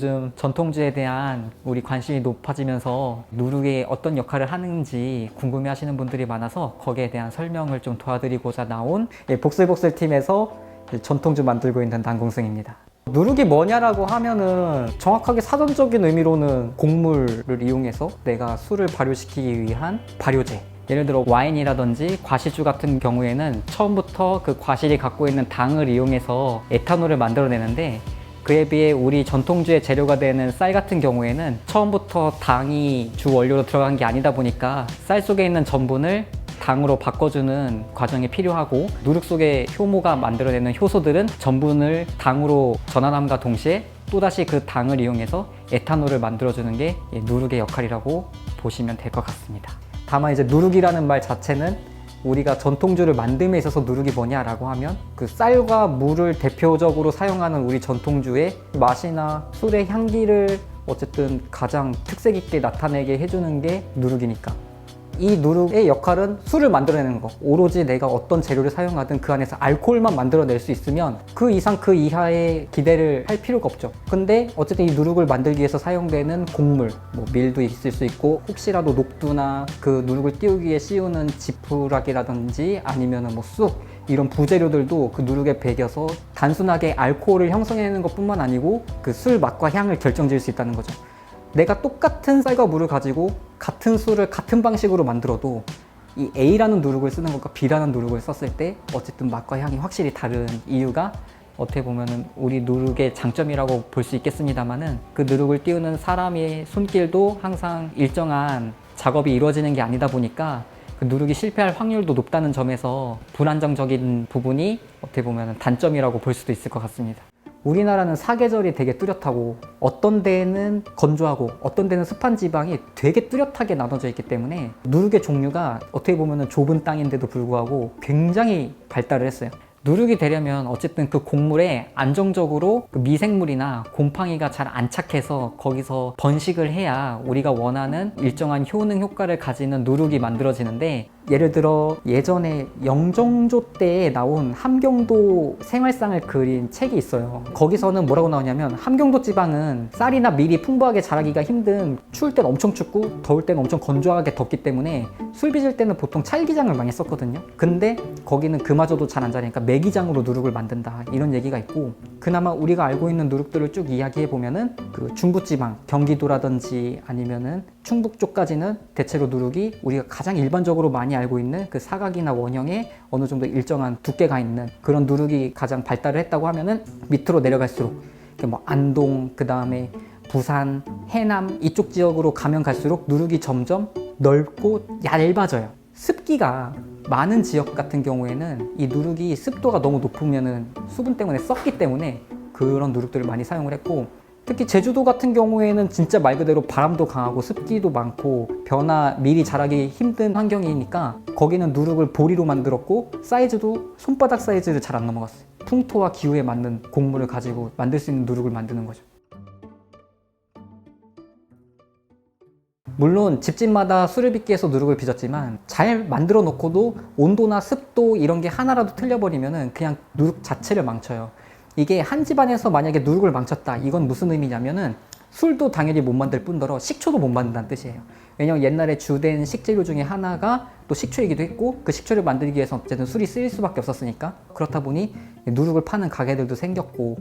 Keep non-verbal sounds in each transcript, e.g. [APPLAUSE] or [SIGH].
요즘 전통주에 대한 우리 관심이 높아지면서 누룩이 어떤 역할을 하는지 궁금해 하시는 분들이 많아서 거기에 대한 설명을 좀 도와드리고자 나온 예, 복슬복슬 팀에서 전통주 만들고 있는 남궁승입니다. 누룩이 뭐냐라고 하면은 정확하게 사전적인 의미로는 곡물을 이용해서 내가 술을 발효시키기 위한 발효제. 예를 들어 와인이라든지 과실주 같은 경우에는 처음부터 그 과실이 갖고 있는 당을 이용해서 에탄올을 만들어내는데 그에 비해 우리 전통주의 재료가 되는 쌀 같은 경우에는 처음부터 당이 주 원료로 들어간 게 아니다 보니까 쌀 속에 있는 전분을 당으로 바꿔주는 과정이 필요하고 누룩 속의 효모가 만들어내는 효소들은 전분을 당으로 전환함과 동시에 또다시 그 당을 이용해서 에탄올을 만들어주는 게이 누룩의 역할이라고 보시면 될 것 같습니다. 다만 이제 누룩이라는 말 자체는 우리가 전통주를 만듦에 있어서 누룩이 뭐냐라고 하면 그 쌀과 물을 대표적으로 사용하는 우리 전통주의 맛이나 술의 향기를 어쨌든 가장 특색 있게 나타내게 해주는 게 누룩이니까 이 누룩의 역할은 술을 만들어내는 거. 오로지 내가 어떤 재료를 사용하든 그 안에서 알코올만 만들어낼 수 있으면 그 이상 그 이하의 기대를 할 필요가 없죠. 근데 어쨌든 이 누룩을 만들기 위해서 사용되는 곡물 뭐 밀도 있을 수 있고 혹시라도 녹두나 그 누룩을 띄우기 위해 씌우는 지푸라기라든지 아니면은 뭐쑥 이런 부재료들도 그 누룩에 배겨서 단순하게 알코올을 형성해내는 것 뿐만 아니고 그 술 맛과 향을 결정지을 수 있다는 거죠 내가 똑같은 쌀과 물을 가지고 같은 술을 같은 방식으로 만들어도 이 A라는 누룩을 쓰는 것과 B라는 누룩을 썼을 때 어쨌든 맛과 향이 확실히 다른 이유가 어떻게 보면은 우리 누룩의 장점이라고 볼 수 있겠습니다만은 그 누룩을 띄우는 사람의 손길도 항상 일정한 작업이 이루어지는 게 아니다 보니까 그 누룩이 실패할 확률도 높다는 점에서 불안정적인 부분이 어떻게 보면 단점이라고 볼 수도 있을 것 같습니다. 우리나라는 사계절이 되게 뚜렷하고 어떤 데는 건조하고 어떤 데는 습한 지방이 되게 뚜렷하게 나눠져 있기 때문에 누룩의 종류가 어떻게 보면 좁은 땅인데도 불구하고 굉장히 발달을 했어요. 누룩이 되려면 어쨌든 그 곡물에 안정적으로 그 미생물이나 곰팡이가 잘 안착해서 거기서 번식을 해야 우리가 원하는 일정한 효능 효과를 가지는 누룩이 만들어지는데 예를 들어 예전에 영종조 때에 나온 함경도 생활상을 그린 책이 있어요. 거기서는 뭐라고 나오냐면 함경도 지방은 쌀이나 밀이 풍부하게 자라기가 힘든 추울 땐 엄청 춥고 더울 땐 엄청 건조하게 덥기 때문에 술 빚을 때는 보통 찰기장을 많이 썼거든요. 근데 거기는 그마저도 잘 안 자라니까 매기장으로 누룩을 만든다 이런 얘기가 있고 그나마 우리가 알고 있는 누룩들을 쭉 이야기해 보면은 그 중부지방 경기도라든지 아니면은 충북 쪽까지는 대체로 누룩이 우리가 가장 일반적으로 많이 알고 있는 그 사각이나 원형의 어느 정도 일정한 두께가 있는 그런 누룩이 가장 발달을 했다고 하면은 밑으로 내려갈수록 뭐 안동 그 다음에 부산, 해남 이쪽 지역으로 가면 갈수록 누룩이 점점 넓고 얇아져요. 습기가 많은 지역 같은 경우에는 이 누룩이 습도가 너무 높으면은 수분 때문에 썩기 때문에 그런 누룩들을 많이 사용을 했고 특히 제주도 같은 경우에는 진짜 말 그대로 바람도 강하고 습기도 많고 벼나 밀이 자라기 힘든 환경이니까 거기는 누룩을 보리로 만들었고 사이즈도 손바닥 사이즈를 잘 안 넘어갔어요. 풍토와 기후에 맞는 곡물을 가지고 만들 수 있는 누룩을 만드는 거죠. 물론 집집마다 위해서 누룩을 빚었지만 잘 만들어 놓고도 온도나 습도 이런 게 하나라도 틀려버리면은 그냥 누룩 자체를 망쳐요. 이게 한 집안에서 만약에 누룩을 망쳤다. 이건 무슨 의미냐면은 술도 당연히 못 만들 뿐더러 식초도 못 만든다는 뜻이에요. 왜냐면 옛날에 주된 식재료 중에 하나가 또 식초이기도 했고 그 식초를 만들기 위해서 어쨌든 술이 쓰일 수밖에 없었으니까 그렇다 보니 누룩을 파는 가게들도 생겼고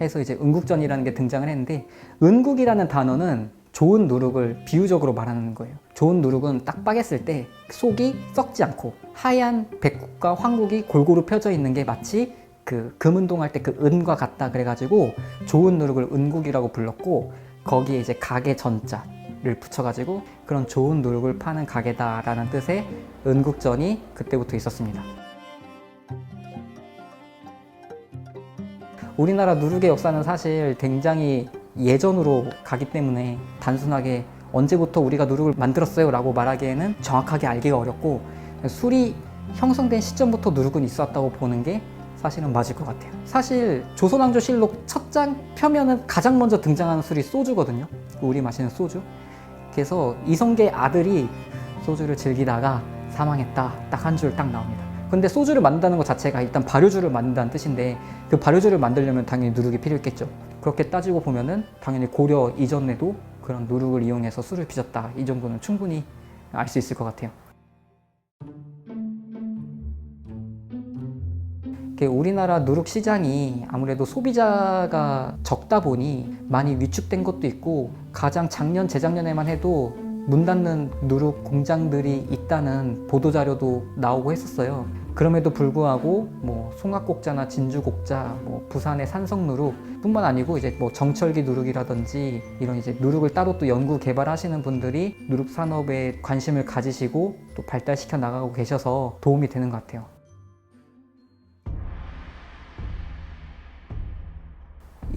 해서 이제 은국전이라는 게 등장을 했는데 은국이라는 단어는 좋은 누룩을 비유적으로 말하는 거예요. 좋은 누룩은 딱 빠겠을 때 속이 썩지 않고 하얀 백국과 황국이 골고루 펴져 있는 게 마치 그 금운동 할 때 그 은과 같다 그래가지고 좋은 누룩을 은국이라고 불렀고 거기에 이제 가게 전자를 붙여가지고 그런 좋은 누룩을 파는 가게다라는 뜻의 은국전이 그때부터 있었습니다. 우리나라 누룩의 역사는 사실 굉장히 예전으로 가기 때문에 단순하게 언제부터 우리가 누룩을 만들었어요 라고 말하기에는 정확하게 알기가 어렵고 술이 형성된 시점부터 누룩은 있었다고 보는 게 사실은 맞을 것 같아요. 사실 조선왕조실록 첫장 펴면은 가장 먼저 등장하는 술이 소주거든요. 우리 마시는 소주. 그래서 이성계 아들이 소주를 즐기다가 사망했다. 딱 한 줄 딱 나옵니다. 근데 소주를 만든다는 것 자체가 일단 발효주를 만든다는 뜻인데 그 발효주를 만들려면 당연히 누룩이 필요했겠죠. 그렇게 따지고 보면은 당연히 고려 이전에도 그런 누룩을 이용해서 술을 빚었다. 이 정도는 충분히 알 수 있을 것 같아요. 이렇게 우리나라 누룩 시장이 아무래도 소비자가 적다 보니 많이 위축된 것도 있고 가장 작년 재작년에만 해도 문 닫는 누룩 공장들이 있다는 보도 자료도 나오고 했었어요. 그럼에도 불구하고 뭐 송악곡자나 진주곡자, 뭐 부산의 산성누룩뿐만 아니고 이제 뭐 정철기 누룩이라든지 이런 이제 누룩을 따로 또 연구 개발하시는 분들이 누룩 산업에 관심을 가지시고 또 발달시켜 나가고 계셔서 도움이 되는 것 같아요.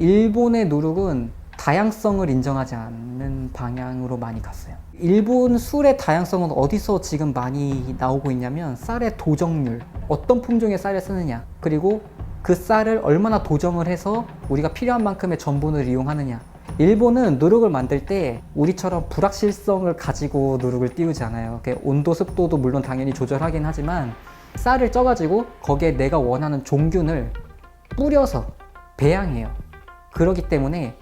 일본의 누룩은 다양성을 인정하지 않는 방향으로 많이 갔어요. 일본 술의 다양성은 어디서 지금 많이 나오고 있냐면 쌀의 도정률, 어떤 품종의 쌀을 쓰느냐, 그리고 그 쌀을 얼마나 도정을 해서 우리가 필요한 만큼의 전분을 이용하느냐. 일본은 누룩을 만들 때 우리처럼 불확실성을 가지고 누룩을 띄우지 않아요. 온도, 습도도 물론 당연히 조절하긴 하지만 쌀을 쪄가지고 거기에 내가 원하는 종균을 뿌려서 배양해요. 그러기 때문에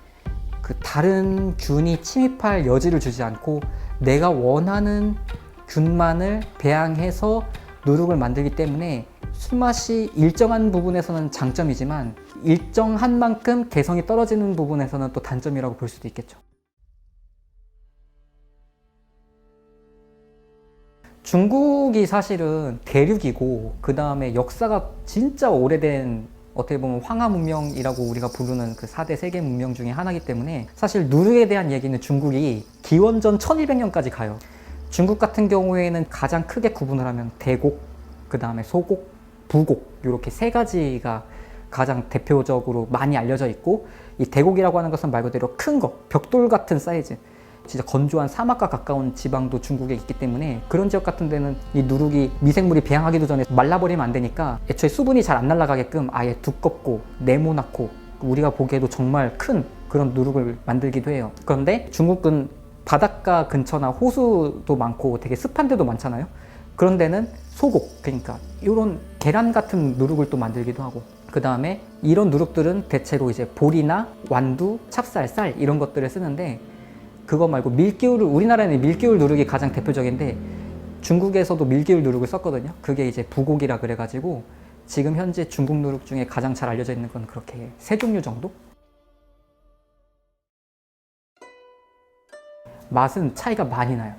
그 다른 균이 침입할 여지를 주지 않고 내가 원하는 균만을 배양해서 누룩을 만들기 때문에 술맛이 일정한 부분에서는 장점이지만 일정한 만큼 개성이 떨어지는 부분에서는 또 단점이라고 볼 수도 있겠죠. 중국이 사실은 대륙이고 그 다음에 역사가 진짜 오래된 어떻게 보면 황하 문명이라고 우리가 부르는 그 4대 세계 문명 중에 하나이기 때문에 사실 누룩에 대한 얘기는 중국이 기원전 1200년까지 가요. 중국 같은 경우에는 가장 크게 구분을 하면 대곡, 그 다음에 소곡, 부곡 이렇게 세 가지가 가장 대표적으로 많이 알려져 있고 이 대곡이라고 하는 것은 말 그대로 큰 거, 벽돌 같은 사이즈 진짜 건조한 사막과 가까운 지방도 중국에 있기 때문에 그런 지역 같은 데는 이 누룩이 미생물이 배양하기도 전에 말라버리면 안 되니까 애초에 수분이 잘 안 날아가게끔 아예 두껍고 네모나고 우리가 보기에도 정말 큰 그런 누룩을 만들기도 해요. 그런데 중국은 바닷가 근처나 호수도 많고 되게 습한 데도 많잖아요. 그런 데는 소곡 그러니까 이런 계란 같은 누룩을 또 만들기도 하고 그 다음에 이런 누룩들은 대체로 이제 보리나 완두, 찹쌀, 쌀 이런 것들을 쓰는데 그거 말고 밀기울을 우리나라에는 밀기울 누룩이 가장 대표적인데 중국에서도 밀기울 누룩을 썼거든요. 그게 이제 부곡이라 그래가지고 지금 현재 중국 누룩 중에 가장 잘 알려져 있는 건 그렇게 세 종류 정도? 맛은 차이가 많이 나요.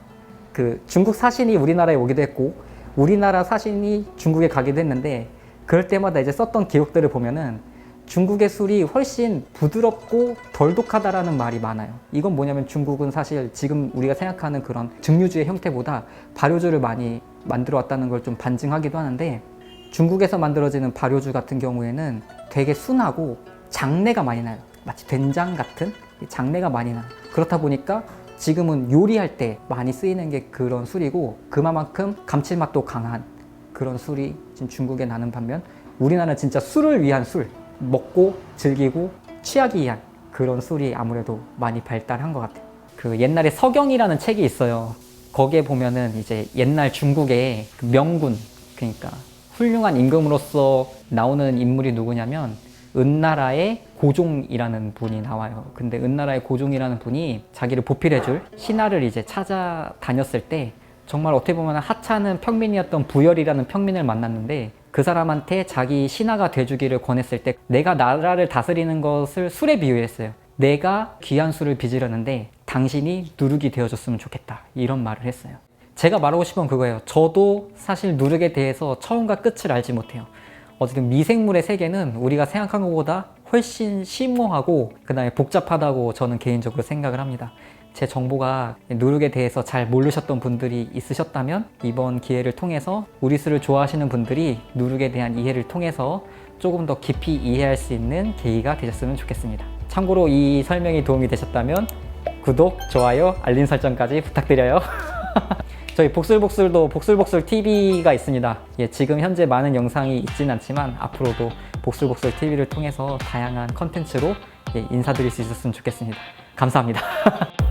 그 중국 사신이 우리나라에 오기도 했고 우리나라 사신이 중국에 가기도 했는데 그럴 때마다 이제 썼던 기록들을 보면은 중국의 술이 훨씬 부드럽고 덜 독하다라는 말이 많아요. 이건 뭐냐면 중국은 사실 지금 우리가 생각하는 그런 증류주의 형태보다 발효주를 많이 만들어 왔다는 걸 좀 반증하기도 하는데 중국에서 만들어지는 발효주 같은 경우에는 되게 순하고 장내가 많이 나요. 마치 된장 같은 장내가 많이 나요. 그렇다 보니까 지금은 요리할 때 많이 쓰이는 게 그런 술이고 그만큼 감칠맛도 강한 그런 술이 지금 중국에 나는 반면 우리나라는 진짜 술을 위한 술 먹고 즐기고 취하기 위한 그런 술이 아무래도 많이 발달한 것 같아요. 그 옛날에 서경이라는 책이 있어요. 거기에 보면은 이제 옛날 중국의 그 명군 그러니까 훌륭한 임금으로서 나오는 인물이 누구냐면 은나라의 고종이라는 분이 나와요. 근데 은나라의 고종이라는 분이 자기를 보필해줄 신하를 이제 찾아다녔을 때 정말 어떻게 보면 하찮은 평민이었던 부열이라는 평민을 만났는데 그 사람한테 자기 신하가 돼주기를 권했을 때 내가 나라를 다스리는 것을 술에 비유했어요. 내가 귀한 술을 빚으려는데 당신이 누룩이 되어줬으면 좋겠다. 이런 말을 했어요. 제가 말하고 싶은 건 그거예요. 저도 사실 누룩에 대해서 처음과 끝을 알지 못해요. 어쨌든 미생물의 세계는 우리가 생각한 것보다 훨씬 심오하고 그 다음에 복잡하다고 저는 개인적으로 생각을 합니다. 제 정보가 누룩에 대해서 잘 모르셨던 분들이 있으셨다면 이번 기회를 통해서 우리 술을 좋아하시는 분들이 누룩에 대한 이해를 통해서 조금 더 깊이 이해할 수 있는 계기가 되셨으면 좋겠습니다. 참고로 이 설명이 도움이 되셨다면 구독, 좋아요, 알림 설정까지 부탁드려요. [LAUGHS] 저희 복술복술도 복술복술 TV가 있습니다. 예, 지금 현재 많은 영상이 있진 않지만 앞으로도 복술복술 TV를 통해서 다양한 컨텐츠로 예, 인사드릴 수 있었으면 좋겠습니다. 감사합니다. [LAUGHS]